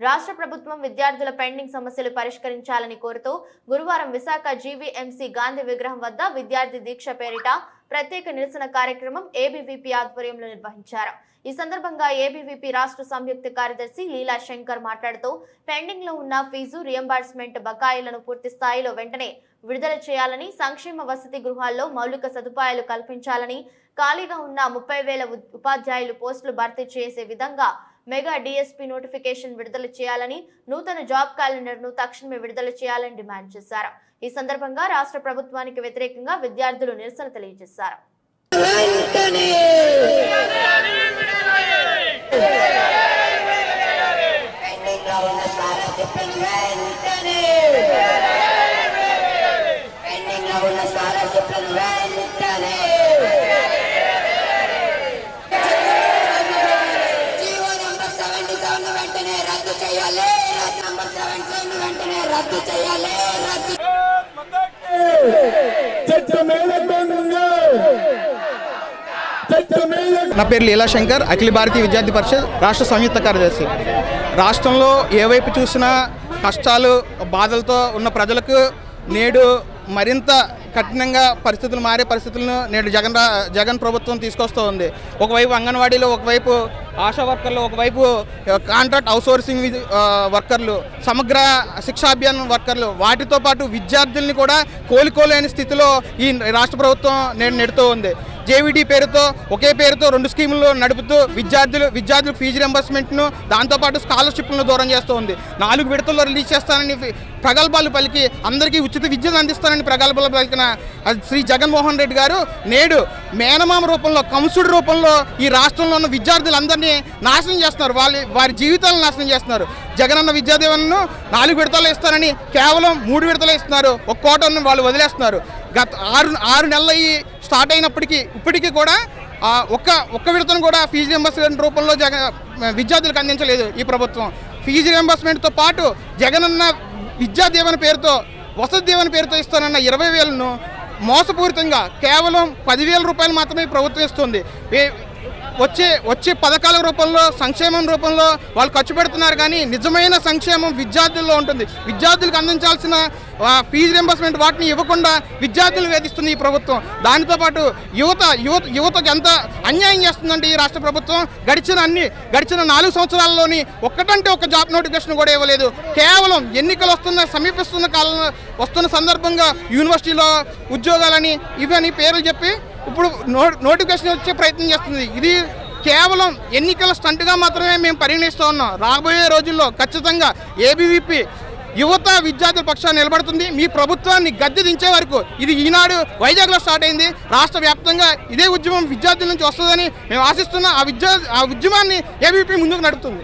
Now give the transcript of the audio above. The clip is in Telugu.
రాష్ట్ర ప్రభుత్వం విద్యార్థుల పెండింగ్ సమస్యలు పరిష్కరించాలని కోరుతూ గురువారం విశాఖ జీవీఎంసీ గాంధీ విగ్రహం వద్ద విద్యార్థి దీక్ష పేరిట ప్రత్యేక నిరసన కార్యక్రమం ఏబీవీపీ ఆధ్వర్యంలో నిర్వహించారు. ఈ సందర్భంగా ఏబీవీపీ రాష్ట్ర సంయుక్త కార్యదర్శి లీలా శంకర్ మాట్లాడుతూ పెండింగ్లో ఉన్న ఫీజు రియంబర్స్మెంట్ బకాయిలను పూర్తి స్థాయిలో వెంటనే విడుదల చేయాలని సంక్షేమ వసతి గృహాల్లో మౌలిక సదుపాయాలు కల్పించాలని ఖాళీగా ఉన్న ముప్పై వేల ఉపాధ్యాయులు పోస్టులు భర్తీ చేసే విధంగా మెగా డిఎస్పీ నోటిఫికేషన్ విడుదల చేయాలని నూతన జాబ్ క్యాలెండర్ను తక్షణమే విడుదల చేయాలని డిమాండ్ చేశారు. ఈ సందర్భంగా రాష్ట్ర ప్రభుత్వానికి వ్యతిరేకంగా విద్యార్థులు నిరసన తెలియజేశారు. వెంటనే నంబర్ వెంటనే రద్దు చేయాలి రద్దు నా పేరు లీలాశంకర్ అఖిల భారతీయ విద్యార్థి పరిషత్ రాష్ట్ర సంయుక్త కార్యదర్శి. రాష్ట్రంలో ఏవైపు చూసినా కష్టాలు బాధలతో ఉన్న ప్రజలకు నేడు మరింత కఠినంగా పరిస్థితులు మారే పరిస్థితులను నేడు జగన్ రా- జగన్ ప్రభుత్వం తీసుకొస్తూ ఉంది ఒకవైపు అంగన్వాడీలో ఒకవైపు ఆశా వర్కర్లు ఒకవైపు కాంట్రాక్ట్ అవుట్సోర్సింగ్ వర్కర్లు సమగ్ర శిక్షాభియాన్ వర్కర్లు వాటితో పాటు విద్యార్థుల్ని కూడా కోలుకోలేని స్థితిలో ఈ రాష్ట్ర ప్రభుత్వం నేను నెడుతూ ఉంది. జేవిడి పేరుతో ఒకే పేరుతో రెండు స్కీములు నడుపుతూ విద్యార్థులు విద్యార్థులు ఫీజు రింబర్స్మెంట్ను దాంతోపాటు స్కాలర్షిప్లను దూరం చేస్తూ ఉంది. నాలుగు విడతల్లో రిలీజ్ చేస్తానని ప్రగల్భాలు పలికి అందరికీ ఉచిత విద్యను అందిస్తానని ప్రగల్భాలు పలికిన శ్రీ జగన్మోహన్ రెడ్డి గారు నేడు మేనమామ రూపంలో కంసుడి రూపంలో ఈ రాష్ట్రంలో ఉన్న విద్యార్థులందరినీ నాశనం చేస్తున్నారు. వాళ్ళ వారి జీవితాలను నాశనం చేస్తున్నారు. జగనన్న విద్యాదీవనను నాలుగు విడతలు ఇస్తారని కేవలం మూడు విడతలు ఇస్తున్నారు. ఒక కోటను వాళ్ళు వదిలేస్తున్నారు. గత ఆరు ఆరు నెలలు స్టార్ట్ అయినప్పటికీ ఇప్పటికీ కూడా ఒక్క ఒక్క విడతను కూడా ఫీజు రింబర్స్మెంట్ రూపంలో జగ విద్యార్థులకు అందించలేదు ఈ ప్రభుత్వం. ఫీజు రింబర్స్మెంట్తో పాటు జగనన్న విద్యా దీవెన పేరుతో వసతి దీవెన పేరుతో ఇస్తానన్న ఇరవై వేలను మోసపూరితంగా కేవలం పదివేల రూపాయలు మాత్రమే ప్రభుత్వం ఇస్తుంది. వచ్చే వచ్చే పథకాల రూపంలో సంక్షేమం రూపంలో వాళ్ళు ఖర్చు పెడుతున్నారు కానీ నిజమైన సంక్షేమం విద్యార్థుల్లో ఉంటుంది. విద్యార్థులకు అందించాల్సిన ఫీజు రింబర్స్మెంట్ వాటిని ఇవ్వకుండా విద్యార్థులు వేధిస్తుంది ఈ ప్రభుత్వం. దానితో పాటు యువత యువత యువతకు ఎంత అన్యాయం చేస్తుందంటే ఈ రాష్ట్ర ప్రభుత్వం గడిచిన అన్ని గడిచిన నాలుగు సంవత్సరాల్లోని ఒక్కటంటే ఒక జాబ్ నోటిఫికేషన్ కూడా ఇవ్వలేదు. కేవలం ఎన్నికలు వస్తున్న సమీపిస్తున్న కాలంలో వస్తున్న సందర్భంగా యూనివర్సిటీలో ఉద్యోగాలని ఇవని పేర్లు చెప్పి ఇప్పుడు నో నోటిఫికేషన్ వచ్చే ప్రయత్నం చేస్తుంది. ఇది కేవలం ఎన్నికల స్టంట్గా మాత్రమే మేము పరిగణిస్తూ ఉన్నాం. రాబోయే రోజుల్లో ఖచ్చితంగా ఏబీవీపీ యువత విద్యార్థుల పక్షాన్ని నిలబడుతుంది. మీ ప్రభుత్వాన్ని గద్దె దించే వరకు ఇది ఈనాడు వైజాగ్లో స్టార్ట్ అయింది. రాష్ట్ర వ్యాప్తంగా ఇదే ఉద్యమం విద్యార్థుల నుంచి వస్తుందని మేము ఆశిస్తున్నాం. ఆ విద్యా ఆ ఉద్యమాన్ని ఏబీపీ ముందుకు నడుపుతుంది.